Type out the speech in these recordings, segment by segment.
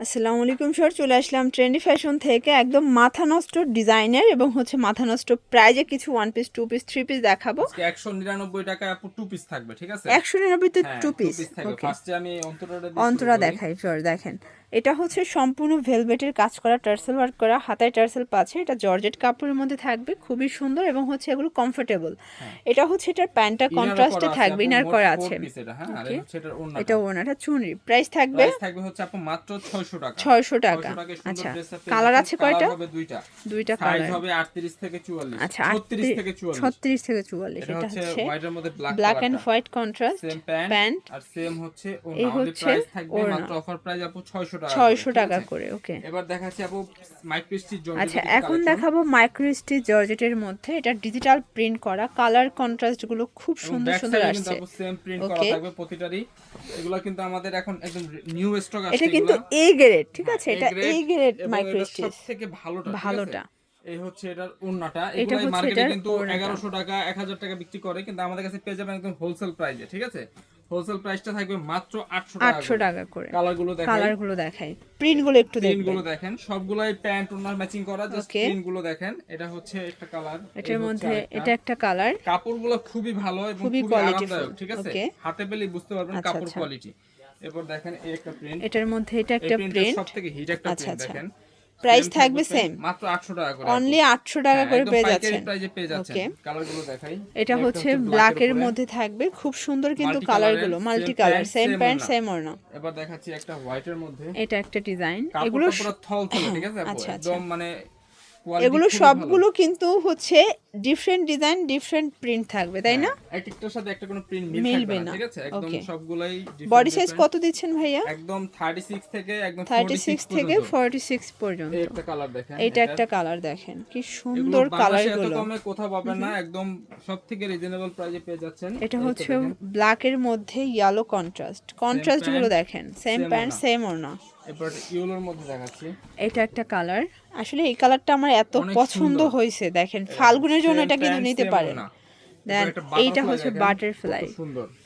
আসসালামু আলাইকুম স্যার। চলে আসলাম ট্রেন্ডি ফ্যাশন থেকে একদম মাথা নষ্ট ডিজাইনের এবং হচ্ছে মাথা নষ্ট প্রাইজে কিছু one piece two piece three piece দেখাবো। আজকে একশো নিরানব্বই টাকায় আপু টু পিস থাকবে ঠিক আছে? একশো নিরানব্বইতে হ্যাঁ, টু পিস ফার্স্টে আমি অন্তরা। দেখাই স্যার দেখেন। এটা হচ্ছে সম্পূর্ণ ভেলভেটের কাজ করা টার্সেল ওয়ার্ক করা হাতায় টার্সেল পাচ্ছে। এটা জর্জেট কাপড়ের মধ্যে থাকবে খুবই সুন্দর এবং হচ্ছে এগুলো কমফোর্টেবল এটা হচ্ছে এটার প্যান্টটা কন্ট্রাস্টে থাকবে ইনার করা আছে। এটা, হ্যাঁ, ওনাটা চুনরি। প্রাইস থাকবে থাকবে হচ্ছে আপু মাত্র 600 টাকা। ছয়শো টাকা। 600 টাকায় সুন্দর আচ্ছা কালার আছে কয়টা? হবে দুইটা। দুইটা কালার হবে 38 থেকে 44 আচ্ছা 36 থেকে 44 ছত্রিশ থেকে চুয়াল্লিশ এটা এটা হচ্ছে এর মধ্যে black and white contrast pant R same হচ্ছে। এই হচ্ছে থাকবে মাত্র offer price আপু 600 টাকা করে, ছয়শো ঠিক টাকা করে ওকে এবার দেখাচ্ছি আপু মাইক্রোস্টিচ জর্জেটের আচ্ছা এখন। দেখাবো মাইক্রোস্টিচ জর্জেটের মধ্যে। এটা ডিজিটাল প্রিন্ট করা। কালার কন্ট্রাস্টগুলো খুব সুন্দর সুন্দর আসছে। same print করা থাকবে প্রতিটারই। এগুলো কিন্তু আমাদের এখন একদম নিউ স্টক আসছে এটা কিন্তু এগুলা। গ্রেড ঠিক আছে? হ্যাঁ, এটা গ্রেড মাইক্রোস্টিচ সবথেকে ভালোটা ভালোটা। এই হচ্ছে এটার ওন্নাটা এটা এগুলাই মার্কেটে কিন্তু ওড়নাটা। 1100 টাকা 1000 টাকা বিক্রি করে কিন্তু আমাদের কাছে পেয়ে যাবেন একদম হোলসেল প্রাইসে ঠিক আছে? হোলসেল প্রাইসটা থাকবে মাত্র 800 টাকা আটশো টাকা করে। কালারগুলো দেখেন কালারগুলো দেখাই। প্রিন্টগুলো একটু গুলো দেখেন। সবগুলাই প্যান্ট ওনার ম্যাচিং করা জাস্ট Okay. প্রিন্টগুলো দেখেন। এটা হচ্ছে একটা কালার এটার মধ্যে এটা একটা কালার কাপড়গুলো খুবই ভালো এবং খুবই আরামদায়ক ঠিক আছে? হাতে পেলে বুঝতে পারবেন আচ্ছা, কাপড় আচ্ছা। কোয়ালিটি এরপর দেখেন এই একটা প্রিন্ট এটার মধ্যে এটা একটা প্রিন্ট সবথেকে হিট একটা আচ্ছা, প্রিন্ট আচ্ছা। দেখেন। Price Same থাকবে same? মাত্র 800 টাকা করে অনলি আপু। আটশো টাকা হ্যাঁ, করে পেয়ে যাচ্ছেন। প্রাইজে পেয়ে যাচ্ছেন। কালারগুলো দেখাই। এটা হচ্ছে black ব্ল্যাকের মধ্যে থাকবে। খুব সুন্দর কিন্তু Multi কালারগুলো multi colour same pant same ওড়না এবার দেখাচ্ছি একটা হোয়াইটের মধ্যে। এটা একটা ডিজাইন এগুলো পুরো থল থল ঠিক আছে আচ্ছা, আচ্ছা। একদম মানে এগুলো সবগুলো কিন্তু হচ্ছে ডিফারেন্ট ডিজাইন ডিফারেন্ট প্রিন্ট থাকবে তাই না? হ্যাঁ, একটার সাথে একটা কোনো প্রিন্ট মিল মিলবে না না। ঠিক আছে? একদম সবগুলাই বডি সাইজ কত দিচ্ছেন ভাইয়া? একদম 36 থেকে একদম থার্টি 46 সিক্স থেকে পর্যন্ত। ফর্টি সিক্স পর্যন্ত। এই একটা কালার দেখেন এটা একটা কালার দেখেন কি সুন্দর কালারগুলো কমে কোথাও পাবেন না একদম সবথেকে রিজনেবল প্রাইসে পেয়ে যাচ্ছেন। এটা হচ্ছে দেখেন। ব্ল্যাকের মধ্যে ইয়েলো কন্ট্রাস্ট কন্ট্রাস্টগুলো দেখেন সেম প্যান্ট। সেম ওড়না। এরপর ইউলোর মধ্যে দেখাচ্ছি। এটা একটা কালার আসলে এই কালারটা আমার এত পছন্দ হয়েছে দেখেন ফাল্গুনের জন্য এটা কিন্তু নিতে same পারেন। দেন এইটা হচ্ছে বাটারফ্লাই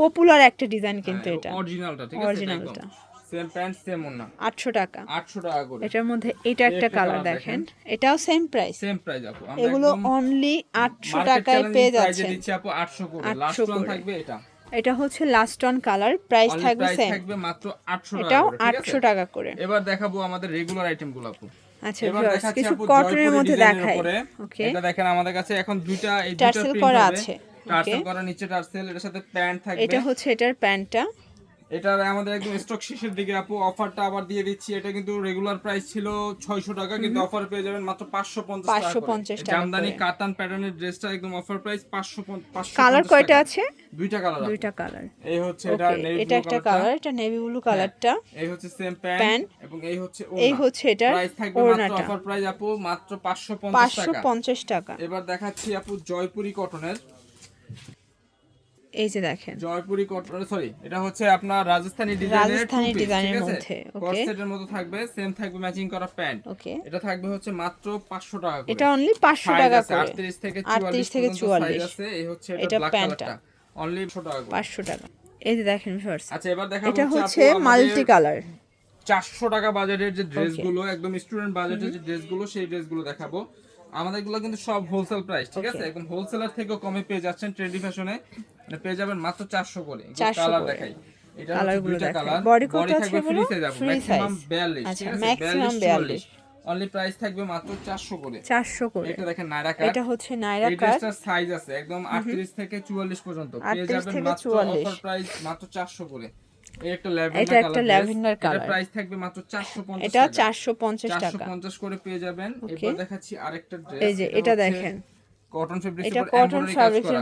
পপুলার একটা ডিজাইন কিন্তু এটা। অরিজিনালটা ঠিক আছে? Originalটা। সেম প্যান্ট সেম ওন্না আটশো টাকা। 800 টাকা করে। এটার মধ্যে এটা একটা কালার দেখেন। এটাও সেম প্রাইস সেম প্রাইস আপু। আমরা এগুলো অনলি আটশো market টাকায় পেয়ে এ যাচ্ছেন। দিচ্ছি আপু 800 করে। লাস্ট ওয়ান থাকবে এটা। এটা হচ্ছে লাস্ট অন কালার প্রাইস থাকবে সেম থাকবে মাত্র 800 টাকা এটাও করে ঠিক আটশো আছে টাকা করে। এবার দেখাবো আমাদের রেগুলার আইটেমগুলো আপু। আচ্ছা কিছু কটনের মধ্যে দেখাই। ওকে এটা দেখেন আমাদের কাছে এখন দুইটা এই দুইটা প্রিন্ট করা আছে, টার্সেল করা নিচে টার্সেল এটার সাথে প্যান্ট থাকবে। এটা হচ্ছে এটার প্যান্টটা এটা আমাদের একদম স্টক শেষের দিকে আপু। অফারটা আবার দিয়ে দিচ্ছি। এটা কিন্তু রেগুলার প্রাইস ছিল 600 টাকা কিন্তু অফার পেয়ে যাবেন মাত্র 550 টাকা 550 করে। টাকা জামদানি। কাতান প্যাটার্নের ড্রেসটা একদম অফার প্রাইস 500 550 কালার কয়টা আছে? দুইটা কালার দুইটা কালার এই হচ্ছে এটা নেভি এটা একটা কালার এটা নেভি ব্লু কালারটা এই হচ্ছে সেম। প্যান্ট এবং এই হচ্ছে এই হচ্ছে এটার প্রাইস থাকবে মাত্র অফার প্রাইস আপু মাত্র 550 পাঁচশো টাকা। পঞ্চাশ টাকা। এবার দেখাচ্ছি আপু জয়পুরি কটনের এই যে দেখেন। জয়পুরি কটন সরি এটা হচ্ছে আপনার রাজস্থানি ডিজাইনের রাজস্থানি ডিজাইনের মধ্যে. সেটের মতো থাকবে সেম থাকবে ম্যাচিং করা প্যান্ট ওকে এটা থাকবে হচ্ছে মাত্র 500 টাকা করে। এটা অনলি পাঁচশো Size টাকা করে। 38 থেকে 38 44 থেকে থেকে 44 44 আছে। এই হচ্ছে এটা ব্ল্যাক কালারটা অনলি 100 টাকা করে। পাঁচশো টাকা। এই যে দেখেন আচ্ছা এবার দেখাবো এটা হচ্ছে মাল্টি কালার 400 টাকা বাজেটের যে ড্রেসগুলো একদম স্টুডেন্ট বাজেটের যে ড্রেসগুলো সেই ড্রেসগুলো দেখাবো। আমাদেরগুলো কিন্তু সব হোলসেল প্রাইস ঠিক আছে? একদম হোলসেলার থেকেও কমে পেয়ে যাচ্ছেন ট্রেন্ডি ফ্যাশনে মানে পেয়ে যাবেন মাত্র 400 করে। 400 কালার দেখাই। এটা দুইটা কালার বডি থাকবে ফ্রি সাইজ আপু ম্যাক্সিমাম 42 আচ্ছা, আছে? 42 অনলি প্রাইস থাকবে মাত্র 400 করে। চারশো করে। এটা দেখেন নাইরা কাট এটা হচ্ছে নাইরা কাট ড্রেসটার সাইজ আছে একদম 38 থেকে 44 পর্যন্ত। পেয়ে যাবেন মাত্র 44 অফার প্রাইস মাত্র 400 করে। এই একটা ল্যাভেন্ডার কালার lavender এটা colour। প্রাইস থাকবে মাত্র 450 এটা টাকা। চারশো পঞ্চাশ টাকা। 450 করে পেয়ে যাবেন। Okay. দেখাচ্ছি আরেকটা ড্রেস এই যে এটা দেখেন। কটন এটা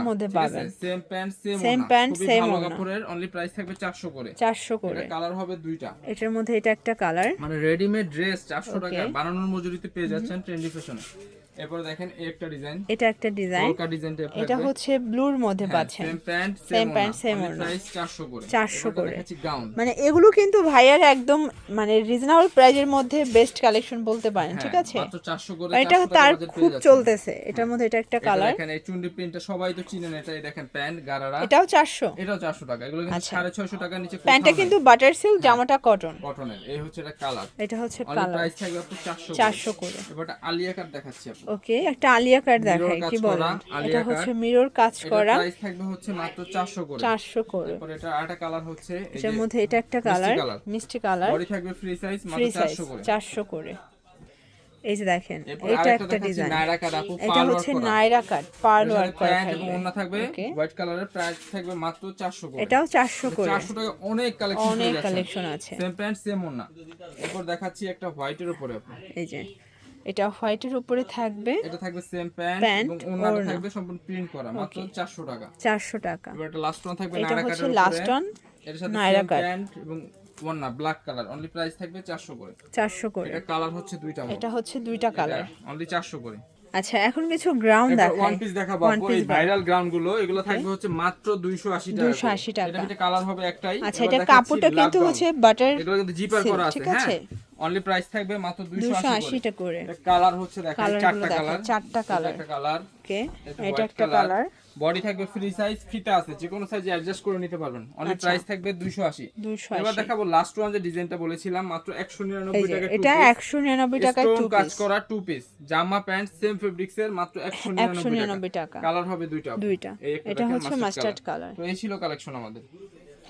মধ্যে পাবেন। সেম প্যান্ট সেম Same ওড়না। pant, ভালো কাপড়ের। অনলি প্রাইস থাকবে 400 করে। চারশো এটা করে কালার হবে দুইটা। এটার মধ্যে এটা একটা কালার মানে রেডিমেড ড্রেস 400 টাকা বানানোর মজুরিতে পেয়ে যাচ্ছেন ট্রেন্ডি ফ্যাশনে এরপর দেখেন একটা ডিজাইন। এটা একটা ডিজাইন। কলকা ডিজাইন টাইপ এটা হচ্ছে ব্লুর মধ্যে পাচ্ছেন। Same pant same pant same. Price 400 করে। 400 করে। মানে এগুলো কিন্তু ভাইয়ার একদম মানে রিজনেবল প্রাইজের মধ্যে বেস্ট কালেকশন বলতে পারেন ঠিক আছে? হ্যাঁ, মাত্র 400 করে এটা তার খুব চলতেছে। এটার মধ্যে এটা একটা কালার দেখেন এই চুন্ডি প্রিন্টটা সবাই তো চিনেন এটা দেখেন প্যান্ট গারারা। এটাও চারশো। এটাও 400 টাকা। এগুলো কিন্তু আচ্ছা। 650 টাকার নিচে প্যান্টটা কিন্তু বাটার সিল্ক জামাটা কটন কটনের এই হচ্ছে এটা কালার এটা হচ্ছে কালার প্রাইস থাকবে আপনি 400 চারশো করে। এবার আলিয়া কাট দেখাচ্ছি আপনি ওকে একটা আলিয়া কার্ড Mirror দেখাই কি বলেন? এটা হচ্ছে মিরর কাজ করা। প্রাইস থাকবে হচ্ছে মাত্র 400 করে। চারশো করে। তারপর এটা আরেকটা কালার হচ্ছে এটার যে মধ্যে এটা একটা কালার মিষ্টি কালার বডি থাকবে ফ্রি সাইজ মাত্র 400 করে। চারশো করে। এই যে দেখেন এটা একটা ডিজাইন নায়রা কাট আপু এটা হচ্ছে নাইরা কাট পার্ল ওয়ার্ক করা থাকবে। ওড়না থাকবে হোয়াইট কালারের প্রাইস থাকবে মাত্র 400 করে। এটাও চারশো করে। 400 টাকা অনেক কালেকশন অনেক কালেকশন আছে। সেম প্যান্ট সেম ওড়না। এরপর দেখাচ্ছি একটা হোয়াইটের উপরে এই যে এটা হোয়াইটের উপরে থাকবে এটা থাকবে সেম প্যান্ট এবং ওড়না। থাকবে সম্পূর্ণ প্রিন্ট করা মাত্র 400 টাকা। চারশো টাকা। এবার এটা লাস্ট ওয়ান থাকবে এটা নায়রা হচ্ছে কাটের লাস্ট উপরে অন এর সাথে কাট। প্যান্ট এবং ওড়না ব্ল্যাক কালার অনলি প্রাইস থাকবে 400 করে। চারশো করে। এটা কালার হচ্ছে দুইটা এটা হচ্ছে দুইটা কালার অনলি 400 করে। আচ্ছা এখন কিছু গ্রাউন্ড দেখাই। ওয়ান পিস দেখাবো One আপু piece এই ভাইরাল গ্রাউন্ডগুলো এগুলো থাকবে হচ্ছে মাত্র 280 টাকা 280 টাকা। এটা ভিতরে কালার হবে একটাই। আচ্ছা এটা কাপড়টা কিন্তু হচ্ছে বাটার এগুলো কিন্তু জিপার করা আছে হ্যাঁ? অনলি প্রাইস থাকবে মাত্র 280 280 করে। এটা কালার হচ্ছে দেখেন চারটা কালার চারটা colour। একটা কালার ওকে এটা একটা কালার বডি থাকবে ফ্রি সাইজ ফিতা আছে যে কোনো সাইজে অ্যাডজাস্ট করে নিতে পারবেন। অনলি আচ্ছা। প্রাইস থাকবে 280 280 এবার দেখাবো লাস্ট ওয়ান যে ডিজাইনটা বলেছিলাম মাত্র এই 199 যে টাকা এটা একশো নিরানব্বই টাকায় টু স্টোন কাজ করা টু পিস জামা প্যান্ট সেম ফেব্রিক্স এর মাত্র 199 199 টাকা। টাকা। কালার হবে দুইটা। দুইটা। এটা হচ্ছে মাস্টার্ড কালার তো এই ছিল কালেকশন আমাদের।